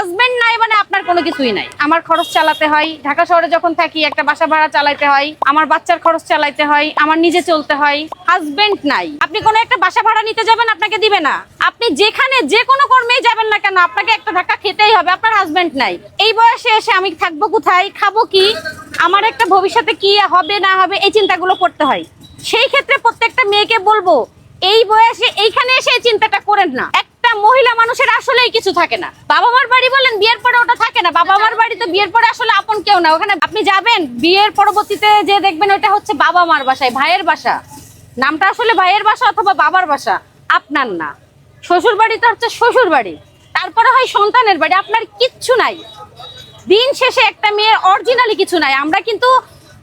Husband নাই মানে আপনার কোনো কিছুই নাই। আমার খরচ চালাতে হয়, ঢাকা শহরে যখন থাকি, একটা বাসা ভাড়া চালাতে হয়, আমার বাচ্চার খরচ চালাতে হয়, আমার নিজে চলতে হয় হাজবেন্ড নাই। আপনি কোনো একটা বাসা ভাড়া নিতে যাবেন, আপনাকে দিবে না। আপনি যেখানে যে কোনো কর্মেই যাবেন না কেন, আপনাকে একটা ধাক্কা খেতেই হবে, আপনার হাজবেন্ড নাই। এই বয়সে এসে আমি থাকব কোথায়, খাব কি, আমার একটা ভবিষ্যতে কি হবে, না হবে, এই চিন্তাগুলো করতে হয়। সেই ক্ষেত্রে প্রত্যেকটা মেয়েকে বলব, এই বয়সে এইখানে এসে এই চিন্তাটা করেন না। একটা মহিলা মানুষের আসলেই কিছু থাকে না। বাবা মার বাড়ি বলেন, বিয়ের পরে ওটা থাকে না। বাবা মার বাড়ি তো বিয়ের পরে আসলে আপন কেউ না। ওখানে আপনি যাবেন, বিয়ের পরবর্তীতে যে দেখবেন ওটা হচ্ছে বাবা মার বাসায় ভাইয়ের বাসা। নামটা আসলে ভাইয়ের বাসা অথবা বাবার বাসা, আপনার না। শ্বশুর তো হচ্ছে শ্বশুর বাড়ি। তারপরে হয় সন্তানের বাড়ি, আপনার কিচ্ছু নাই। দিন শেষে একটা মেয়ের অরিজিনালি কিছু নাই। আমরা কিন্তু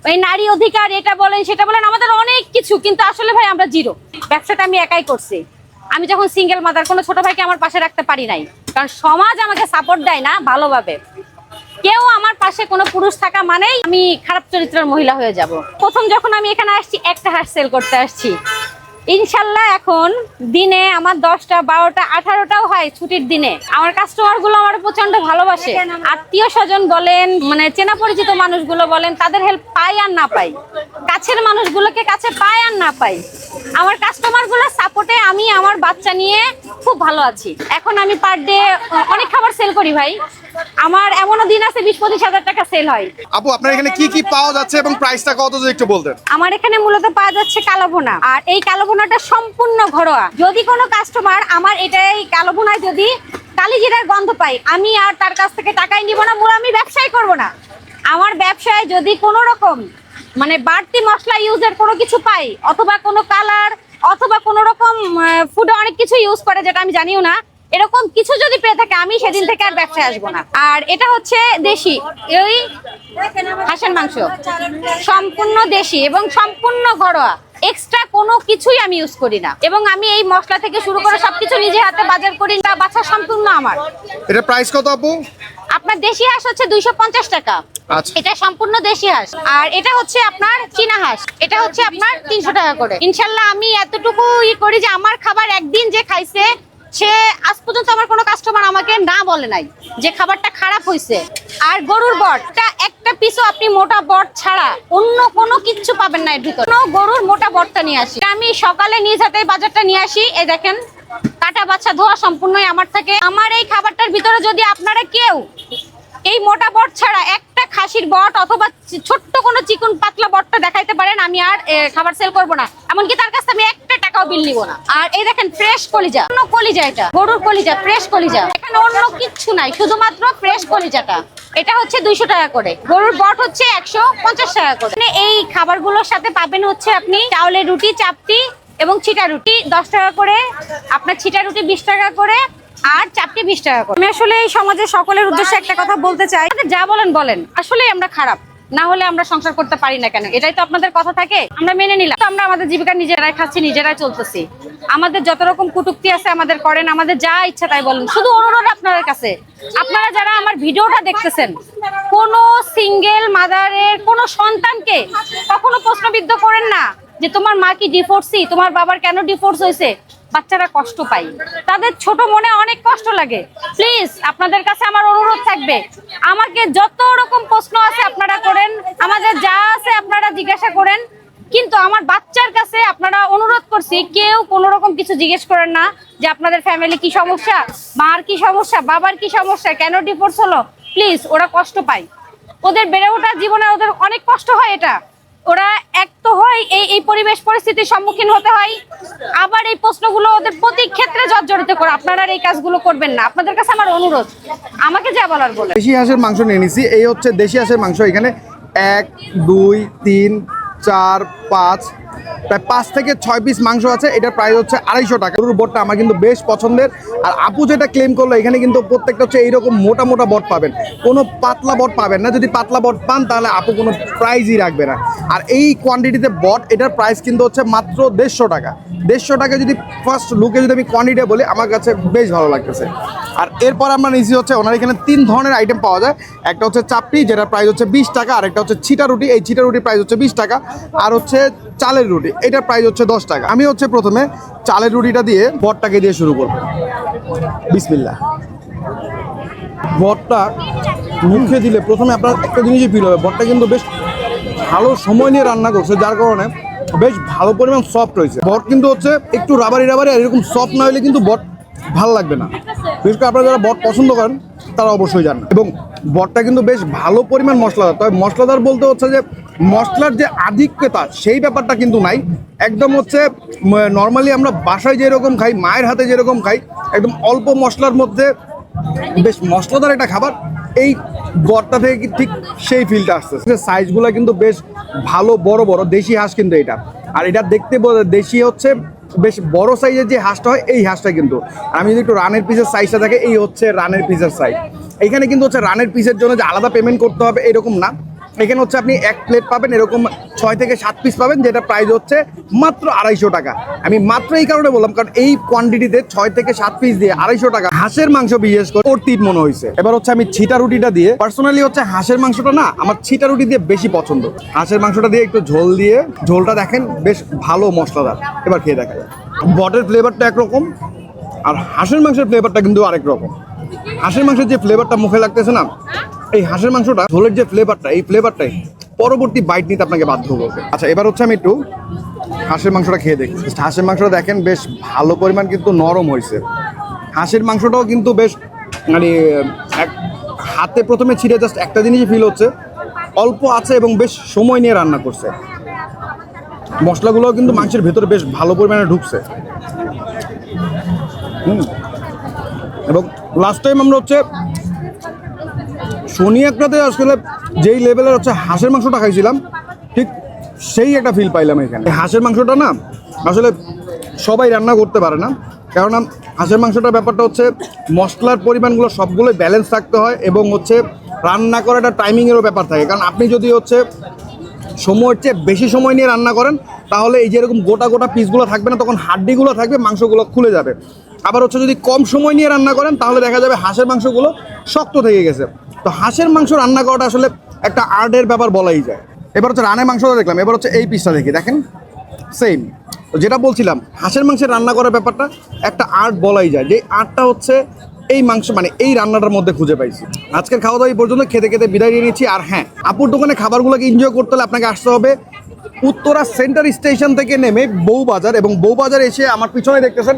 ওই নারী অধিকার, এটা বলেন, সেটা বলেন, আমাদের অনেক কিছু, কিন্তু আসলে ভাই আমরা জিরো ব্যবসাটা আমি একাই করছি। আমি যখন সিঙ্গেল মাদার কোনো ছোট ভাইকে আমার পাশে রাখতে পারি নাই। কারণ সমাজ আমাকে সাপোর্ট দেয় না ভালোভাবে। কেউ আমার পাশে কোনো পুরুষ থাকা মানেই আমি খারাপ চরিত্রের মহিলা হয়ে যাব। প্রথম যখন আমি এখানে আসছি, একটা হাঁস সেল করতে আসছি। ইনশাল্লাহ এখন দিনে আমার দশটা, বারোটা, আঠারোটাও হয় ছুটির দিনে। আমার কাস্টমারগুলো আমার প্রচণ্ড ভালোবাসে। আত্মীয় স্বজন বলেন মানে চেনা পরিচিত মানুষগুলো বলেন, তাদের হেল্প পাই আর না পাই। কাছের মানুষগুলোকে কাছে পাই আর না পাই আমার কাস্টমারগুলোর সাপোর্টে আমি আমার বাচ্চা নিয়ে খুব ভালো আছি। এখন আমি পার ডে অনেক খাবার সেল করি ভাই। আমার এমনও দিন আছে বিশ পঁচিশ হাজার টাকা সেল হয়। আপু আপনার এখানে কি কি পাওয়া যাচ্ছে এবং প্রাইসটা কত যদি একটু বলতেন? আমার এখানে মূলত পাওয়া যাচ্ছে কালোভুনা আর এই কালোভুনাটা সম্পূর্ণ ঘরোয়া। যদি কোনো কাস্টমার আমার এটাই কালোভুনায় যদি কালিজিরার গন্ধ পাই আমি আর তার কাছ থেকে টাকাই নিব না মূল আমি ব্যবসাই করব না। আমার ব্যবসায় যদি কোনো রকম মানে বাড়তি মশলা ইউজের কোনো কিছু পাই? অথবা কোনো কালার অথবা কোনো রকম ফুডে অনেক কিছু ইউজ করে যেটা আমি জানিও না। এরকম কিছু যদি পেয়ে থাকে আমি সেদিন থেকে আর ব্যবসায় আসব না। আর এটা হচ্ছে দেশি এই হাঁসের মাংস। সম্পূর্ণ দেশি এবং সম্পূর্ণ ঘরোয়া। এক্সট্রা কোনো কিছুই আমি ইউজ করি না। এবং আমি এই মশলা থেকে শুরু করে সবকিছু নিজে হাতে বাজার করি না বাছা সম্পূর্ণ আমার। এটা প্রাইস কত আপু? আপনার দেশি হাঁস হচ্ছে দুইশো পঞ্চাশ টাকা। এটা সম্পূর্ণ দেশি হাঁস। আর এটা হচ্ছে আপনার চীনা হাঁস। এটা হচ্ছে আপনার তিনশো টাকা করে। ইনশাল্লাহ আমি এতটুকু ই করি যে আমার খাবার একদিন যে খাইছে, সে আজ পর্যন্ত আমার কোনো কাস্টমার আমাকে না বলে নাই যে খাবারটা খারাপ হয়েছে আর গরুর বটটা একটা পিসও আপনি মোটা বট ছাড়া অন্য কোনো কিচ্ছু পাবেন না এর ভিতর। কোনো গরুর মোটা বটটা নিয়ে আসি। আমি সকালে নিজ হাতে বাজারটা নিয়ে আসি। এই দেখেন, কাটা বাচ্চা ধোয়া সম্পূর্ণই আমার থাকে। আমার এই খাবারটার ভিতরে যদি আপনারা কেউ এই মোটা বট ছাড়া একটা খাসির বট অথবা ছোট্ট কোনো চিকন পাতলা বটটা দেখাইতে পারেন, আমি আর খাবার সেল করব না। এমনকি তার কাছে আমি একটা টাকাও বিল নিব না। আর এই দেখেন ফ্রেশ কলিজা। অন্য কলিজা এটা, গরুর কলিজা ফ্রেশ কলিজা। এখানে অন্য কিচ্ছু নাই, শুধুমাত্র ফ্রেশ কলিজাটা। এটা হচ্ছে দুইশো টাকা করে। গরুর বট হচ্ছে একশো পঞ্চাশ টাকা করে। এই খাবারগুলোর সাথে পাবেন হচ্ছে আপনি চাউলের রুটি, চাপটি এবং ছিটা রুটি, দশ টাকা করে। আপনার ছিটা রুটি বিশ টাকা করে। আর চারটে বিশ টাকা করে। আমি আসলে এই সমাজের সকলের উদ্দেশ্যে একটা কথা বলতে চাই। যা বলেন বলেন। আসলে আমরা খারাপ। না হলে আমরা সংসার করতে পারি না কেন? এটাই তো আপনাদের কথা থাকে। আমরা মেনে নিলাম। আমরা আমাদের জীবিকা নিজেরাই খাচ্ছি, নিজেরাই চলতেছি। আমাদের যত রকম কুটুক্তি আছে আমাদের করেন, আমাদের যা ইচ্ছা তাই বলেন। শুধু অনুরোধ আপনাদের কাছে। আপনারা যারা আমার ভিডিওটা দেখতেছেন, কোন সিঙ্গেল মাদারের কোন সন্তানকে কখনো প্রশ্নবিদ্ধ করেন না যে তোমার মা কি ডিভোর্সি তোমার বাবার কেন ডিফোর্স হয়েছে? বাচ্চারা কষ্ট পায়। তাদের ছোট মনে অনেক কষ্ট লাগে। প্লিজ আপনাদের কাছে আমার অনুরোধ থাকবে। আমাকে যত রকম প্রশ্ন আছে আপনারা করেন, আমাদের যা আছে আপনারা জিজ্ঞাসা করেন। কিন্তু আমার বাচ্চার কাছে আপনারা অনুরোধ করছি, কেউ কোনো রকম কিছু জিজ্ঞেস করেন না যে আপনাদের ফ্যামিলি কি সমস্যা, মার কি সমস্যা, বাবার কি সমস্যা, কেন ডিভোর্স হলো? প্লিজ ওরা কষ্ট পায়। ওদের বেড়ে ওঠার জীবনে ওদের অনেক কষ্ট হয় এটা। ওরা এক তো হয় এই এই পরিবেশ পরিস্থিতির সম্মুখীন হতে হয়, আবার এই প্রশ্নগুলো ওদের প্রতি ক্ষেত্রে জর্জরিত করে। আপনারা এই কাজগুলো করবেন না। আপনাদের কাছে আমার অনুরোধ, আমাকে যা বলার বলে দেশি হাঁসের মাংস নিয়ে নিছি। এই হচ্ছে দেশি হাঁসের মাংস। এখানে এক, দুই, তিন, চার, পাঁচ প্রায় পাঁচ থেকে ছয় পিস মাংস আছে, এটার প্রাইস হচ্ছে আড়াইশো টাকা। গরুর বটটা আমার কিন্তু বেশ পছন্দের। আর আপু যেটা ক্লেম করল, এখানে কিন্তু প্রত্যেকটা হচ্ছে এইরকম মোটা মোটা বট পাবেন। কোনো পাতলা বট পাবেন না, যদি পাতলা বট পান, তাহলে আপু কোনো প্রাইজই রাখবে না। আর এই কোয়ান্টিটিতে বট, এটার প্রাইস কিন্তু হচ্ছে মাত্র দেড়শো টাকা। দেড়শো টাকা যদি ফার্স্ট লুকে যদি আমি কোয়ান্টিটি বলি, আমার কাছে বেশ ভালো লাগতেছে। আর এরপর আমরা নিয়েছি হচ্ছে, ওনার এখানে তিন ধরনের আইটেম পাওয়া যায়। একটা হচ্ছে চাপড়ি, যেটার প্রাইস হচ্ছে বিশ টাকা, আর একটা হচ্ছে ছিটা রুটি। এই ছিটা রুটির প্রাইস হচ্ছে বিশ টাকা। আর হচ্ছে চালের রুটি এটার প্রাইস হচ্ছে দশ টাকা। আমি হচ্ছে প্রথমে চালের রুটিটা দিয়ে বটটাকে দিয়ে শুরু করব। বিসমিল্লা বটটা মুখে দিলে প্রথমে আপনার একটা জিনিসই ফিল হবে বটটা কিন্তু বেশ ভালো সময় নিয়ে রান্না করছে, যার কারণে বেশ ভালো পরিমাণ সফট হয়েছে বট কিন্তু হচ্ছে একটু রাবারি রাবারি আর এরকম সফট না হলে কিন্তু বট ভালো লাগবে না। বিশেষ করে আপনারা যারা বট পছন্দ করেন তারা অবশ্যই জানেন এবং বটটা কিন্তু বেশ ভালো পরিমাণ মশলাদার। তবে মশলাদার বলতে হচ্ছে যে, মশলার যে আধিক্যতা, সেই ব্যাপারটা কিন্তু নাই। একদম হচ্ছে নর্মালি আমরা বাসায় যেরকম খাই, মায়ের হাতে যেরকম খাই, একদম অল্প মশলার মধ্যে বেশ মশলাদার একটা খাবার, এই বটটা থেকে ঠিক সেই ফিলটা আসছে সাইজগুলো কিন্তু বেশ ভালো, বড় বড়, দেশি হাঁস কিন্তু এটা। আর এটা দেখতে দেশি হচ্ছে বেশ বড় সাইজের যে হাঁসটা হয়, এই হাঁসটা কিন্তু। আমি যদি একটু রানের পিসের সাইজটা থাকে এই হচ্ছে রানের পিসের সাইজ এইখানে কিন্তু হচ্ছে রানের পিসের জন্য যে আলাদা পেমেন্ট করতে হবে, এরকম না। এখানে হচ্ছে আপনি এক প্লেট পাবেন, এরকম ছয় থেকে সাত পিস পাবেন, যেটা প্রাইস হচ্ছে মাত্র আড়াইশো টাকা। আমি মাত্র এই কারণে বললাম, কারণ এই কোয়ান্টিটিতে ছয় থেকে সাত পিস দিয়ে আড়াইশো টাকা হাঁসের মাংস বিশেষ করে ওর মনে হয়েছে। এবার হচ্ছে আমি ছিটা রুটিটা দিয়ে পার্সোনালি হচ্ছে হাঁসের মাংসটা না, আমার ছিটা রুটি দিয়ে বেশি পছন্দ। হাঁসের মাংসটা দিয়ে একটু ঝোল দিয়ে, ঝোলটা দেখেন বেশ ভালো মশলাদার। এবার খেয়ে দেখা যায় বটের ফ্লেভারটা একরকম, আর হাঁসের মাংসের ফ্লেভারটা কিন্তু আরেক রকম। হাঁসের মাংসের যে ফ্লেভারটা মুখে লাগতেছে না এই হাঁসের মাংসটা, ঝোলের যে ফ্লেভারটা এই ফ্লেভারটাই পরবর্তী বাইট নিতে আপনাকে বাধ্য করবে আচ্ছা এবার হচ্ছে আমি একটু হাঁসের মাংসটা খেয়ে দেখি। হাঁসের মাংসটা দেখেন, বেশ ভালো পরিমাণ কিন্তু নরম হয়েছে। হাঁসের মাংসটাও কিন্তু বেশ মানে এক হাতে প্রথমে ছিঁড়ে জাস্ট একটা জিনিসই ফিল হচ্ছে। অল্প আছে এবং বেশ সময় নিয়ে রান্না করছে। মশলাগুলোও কিন্তু মাংসের ভেতরে বেশ ভালো পরিমাণে ঢুকছে। হুম। এবং লাস্ট টাইম আমরা হচ্ছে শনি একটাতে আসলে যেই লেভেলের হচ্ছে হাঁসের মাংসটা খাইছিলাম, ঠিক সেই একটা ফিল পাইলাম এখানে। হাঁসের মাংসটা না, আসলে সবাই রান্না করতে পারে না, কেননা হাঁসের মাংসটার ব্যাপারটা হচ্ছে মশলার পরিমাণগুলো সবগুলোই ব্যালেন্স থাকতে হয় এবং হচ্ছে রান্না করার একটা টাইমিংয়েরও ব্যাপার থাকে। কারণ আপনি যদি হচ্ছে সময়ের চেয়ে বেশি সময় নিয়ে রান্না করেন, তাহলে এই যে এরকম গোটা গোটা পিসগুলো থাকবে না, তখন হাড্ডিগুলো থাকবে, মাংসগুলো খুলে যাবে। আবার হচ্ছে যদি কম সময় নিয়ে রান্না করেন, তাহলে দেখা যাবে হাঁসের মাংসগুলো শক্ত থেকে গেছে। তো হাঁসের মাংস রান্না করাটা আসলে একটা আর্টের ব্যাপার বলাই যায়। এবার হচ্ছে রানের মাংসটা দেখলাম, এবার হচ্ছে এই পিসটা দেখি, দেখেন? সেম তো যেটা বলছিলাম, হাঁসের মাংসের রান্না করার ব্যাপারটা একটা আর্ট বলাই যায়। যে আর্টটা হচ্ছে এই মাংস মানে এই রান্নাটার মধ্যে খুঁজে পাইছি। আজকের খাওয়া দাওয়া এই পর্যন্ত, খেতে খেতে বিদায় নিয়ে নিচ্ছি আর হ্যাঁ আপুর দোকানে খাবারগুলোকে এনজয় করতে হলে আপনাকে আসতে হবে উত্তরা সেন্টার স্টেশন থেকে নেমে বউবাজার এবং বউবাজার এসে আমার পিছনে দেখতেছেন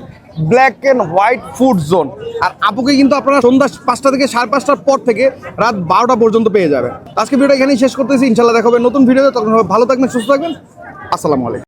black and white food zone আর আপুকে কিন্তু আপনারা সন্ধ্যা পাঁচটা থেকে সাড়ে পাঁচটার পর থেকে রাত বারোটা পর্যন্ত পেয়ে যাবেন। আজকে ভিডিওটা এখানেই শেষ করতেছি। ইনশাল্লাহ দেখাবেন নতুন ভিডিও তখন ভালো থাকবেন, সুস্থ থাকবেন। আসসালামু আলাইকুম।